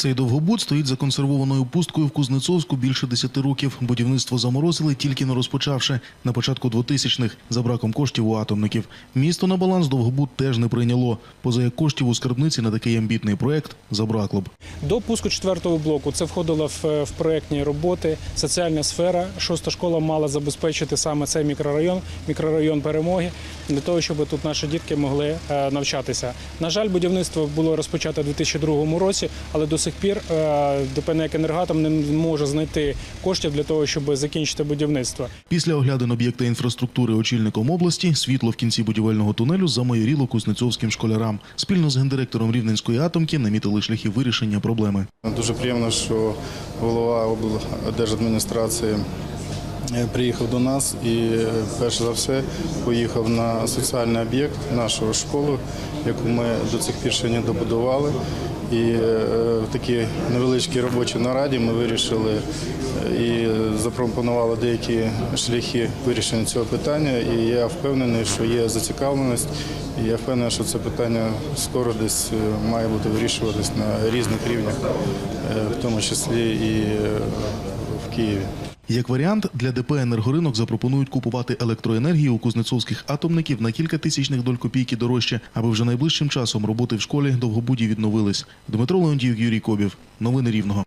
Цей довгобуд стоїть законсервованою пусткою в Кузнецовську більше 10 років. Будівництво заморозили тільки не розпочавши на початку 2000-х за браком коштів у атомників. Місто на баланс довгобуд теж не прийняло. Поза як коштів у скарбниці на такий амбітний проект забракло б. До пуску четвертого блоку це входило в, в проектні роботи, соціальна сфера. Шоста школа мала забезпечити саме цей мікрорайон, мікрорайон перемоги, для того, щоб тут наші дітки могли е, навчатися. На жаль, будівництво було розпочато у 2002 році, але до сих пір е, ДП «НЕК Енергатом не може знайти коштів для того, щоб закінчити будівництво. Після оглядин об'єкта інфраструктури очільником області світло в кінці будівельного тунелю замайоріло кузнецовським школярам. Спільно з гендиректором Рівненської атомки намітили шляхи вирішення проблеми. Дуже приємно, що голова облдержадміністрації приїхав до нас і е, перш за все поїхав на соціальний об'єкт нашої школи, яку ми до цих пір ще не добудували. І е, в такій невеличкій робочій нараді ми вирішили е, і запропонували деякі шляхи вирішення цього питання. І я впевнений, що є зацікавленість. І я впевнений, що це питання скоро десь е, має бути вирішуватись на різних рівнях, е, в тому числі і е, в Києві. Як варіант, для ДП «Енергоринок» запропонують купувати електроенергію у кузнецовських атомників на кілька тисячних доль копійки дорожче, аби вже найближчим часом роботи в школі довгобуді відновились. Дмитро Леонтіюк, Юрій Кобів. Новини Рівного.